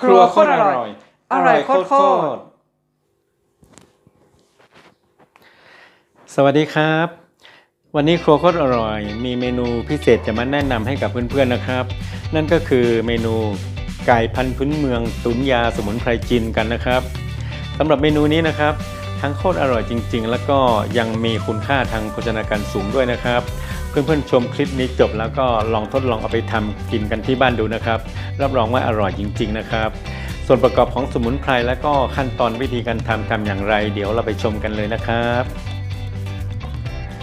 ครัวโคตรอร่อย อร่อยโคตรโคตรสวัสดีครับ วันนี้ครัวโคตรอร่อย มีเมนูพิเศษจะมาแนะนำให้กับเพื่อนๆนะครับ นั่นก็คือเมนูไก่พันธุ์พื้นเมืองตุ๋นยาสมุนไพรจีนกันนะครับสำหรับเมนูนี้นะครับ ทั้งโคตรอร่อยจริง ๆ แล้วก็ยังมีคุณค่าทางโภชนาการสูงด้วยนะครับ เพื่อนๆชมคลิปนี้จบแล้วก็ลองทดลองเอาไปทำกินกันที่บ้านดูนะครับ รับรองว่าอร่อยจริง ๆ นะครับ ส่วนประกอบของสมุนไพรและก็ขั้นตอนวิธีการทำทำอย่างไร เดี๋ยวเราไปชมกันเลยนะครับ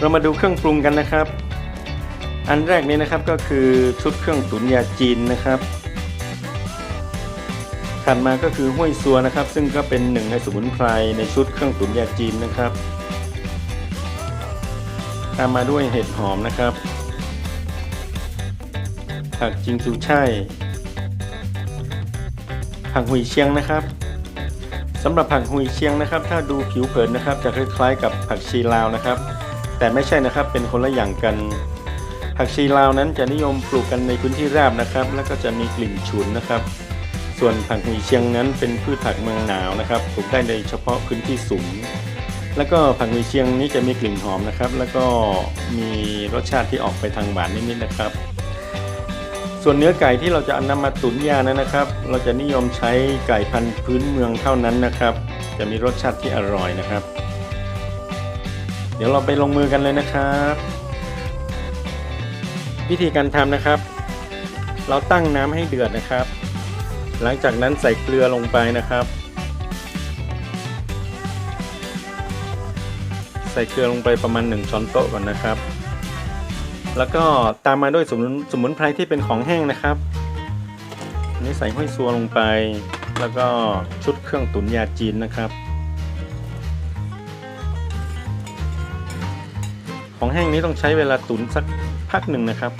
เรามาดูเครื่องปรุงกันนะครับ อันแรกนี้นะครับก็คือชุดเครื่องตุ๋นยาจีนนะครับถัดมาก็คือห้วยซัวนะครับ ซึ่งก็เป็นหนึ่งในสมุนไพรในชุดเครื่องตุ๋นยาจีนนะครับ ตามมาด้วยเห็ดหอมนะครับ ผักจิงจูไช่ ผักหุยเชียงนะครับสำหรับผักหุยเชียงนะครับ ถ้าดูผิวเผินนะครับ จะคล้ายๆกับผักชีลาวนะครับ แต่ไม่ใช่นะครับเป็นคนละอย่างกัน ผักชีลาวนั้นจะนิยมปลูกกันในพื้นที่ราบนะครับ แล้วก็จะมีกลิ่นฉุนนะครับ ส่วนผักหุยเชียงนั้นเป็นพืชผักเมืองหนาวนะครับปลูกได้ในเฉพาะพื้นที่สูง แล้วก็ผักหุยเชียงนี้จะมีกลิ่นหอมนะครับ แล้วก็มีรสชาติที่ออกไปทางหวานนิดๆนะครับ ส่วนเนื้อไก่ที่เราจะนำมาตุ๋นยานั้นนะครับ เราจะนิยมใช้ไก่พันธุ์พื้นเมืองเท่านั้นนะครับ จะมีรสชาติที่อร่อยนะครับ เดี๋ยวเราไปลงมือกันเลยนะครับ วิธีการทำนะครับ เราตั้งน้ำให้เดือดนะครับ หลังจากนั้นใส่เกลือลงไปนะครับ ใส่เกลือลงไปประมาณ 1 ช้อนโต๊ะก่อนนะครับ แล้วก็ตามมาด้วยสมุนสมุนไพรที่เป็นของแห้งนะครับอันนี้ใส่ห้อยซัวลงไป แล้วก็ชุดเครื่องตุ๋นยาจีนนะครับ ของแห้งนี้ต้องใช้เวลาตุ๋นสักพักหนึ่งนะครับ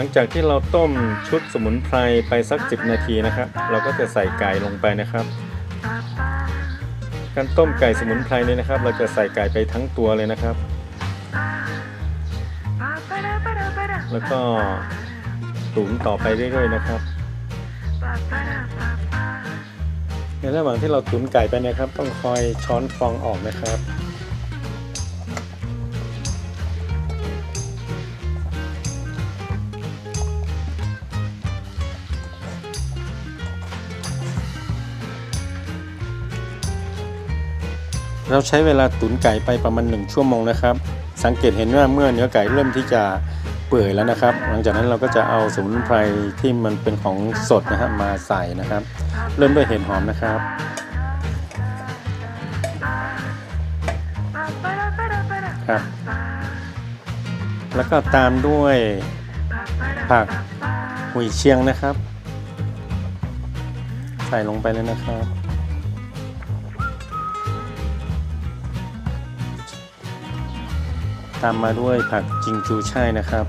หลังจากที่เราต้มชุดสมุนไพรไปสัก 10 นาทีนะครับ เราก็จะใส่ไก่ลงไปนะครับ การต้มไก่สมุนไพรเนี่ยนะครับ เราจะใส่ไก่ไปทั้งตัวเลยนะครับ แล้วก็ตุ๋นต่อไปเรื่อยๆนะครับ ในระหว่างที่เราตุ๋นไก่ไปนะครับ ต้องคอยช้อนฟองออกนะครับ เราใช้เวลาตุ๋นไก่ไปประมาณ 1 ชั่วโมงนะครับ สังเกตเห็นว่าเมื่อเนื้อไก่เริ่มที่จะเปื่อยแล้วนะครับ หลังจากนั้นเราก็จะเอาสมุนไพรที่มันเป็นของสดนะครับมาใส่นะครับ เริ่มด้วยเห็ดหอมนะครับ ครับ แล้วก็ตามด้วยผักหุยเชียงนะครับ ใส่ลงไปเลยนะครับ ตามมาด้วยผักจิงจูช่นะครับ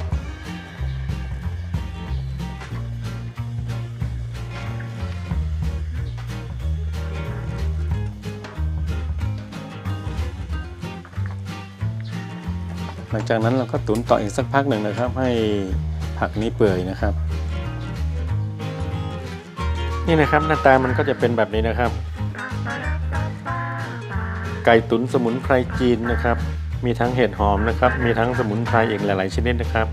หลังจากนั้นเราก็ตุ๋นต่ออีกสักพักหนึ่งนะครับ ให้ผักนี้เปื่อยนะครับ นี่นะครับหน้าตามันก็จะเป็นแบบนี้นะครับ ไก่ตุ๋นสมุนไพรจีนนะครับ มีทั้งเห็ดหอมนะครับ มีทั้งสมุนไพรอีกหลาย ๆ ชนิดนะครับ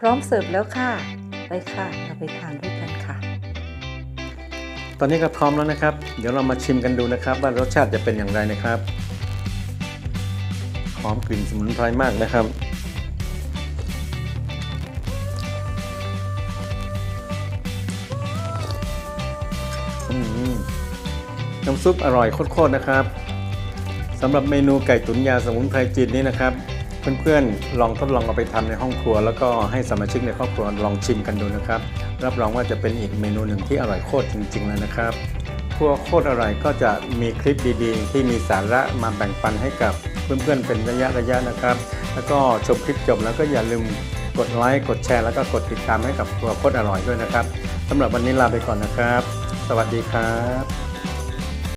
พร้อมเสิร์ฟแล้วค่ะ ไปค่ะ เราไปทานด้วยกันค่ะ ตอนนี้ก็พร้อมแล้วนะครับ เดี๋ยวเรามาชิมกันดูนะครับ ว่ารสชาติจะเป็นอย่างไรนะครับ หอมกลิ่นสมุนไพรมากนะครับ น้ำซุปอร่อยโคตรๆนะครับสำหรับเมนูไก่ตุ๋นยาสมุนไพรจีนนี้นะครับ เพื่อนๆลองทดลองเอาไปทำในห้องครัว แล้วก็ให้สมาชิกในครอบครัวลองชิมกันดูนะครับ รับรองว่าจะเป็นอีกเมนูหนึ่งที่อร่อยโคตรจริงๆเลยนะครับครัวโคตรอร่อยก็จะมีคลิปดีๆ ที่มีสาระมาแบ่งปันให้กับเพื่อนๆเป็นระยะระยะๆนะครับ แล้วก็ชมคลิปจบแล้วก็อย่าลืมกดไลค์กดแชร์แล้วก็กดติดตามให้กับครัวโคตรอร่อยด้วยนะครับสำหรับวันนี้ลาไปก่อนนะครับ วัสดีครับ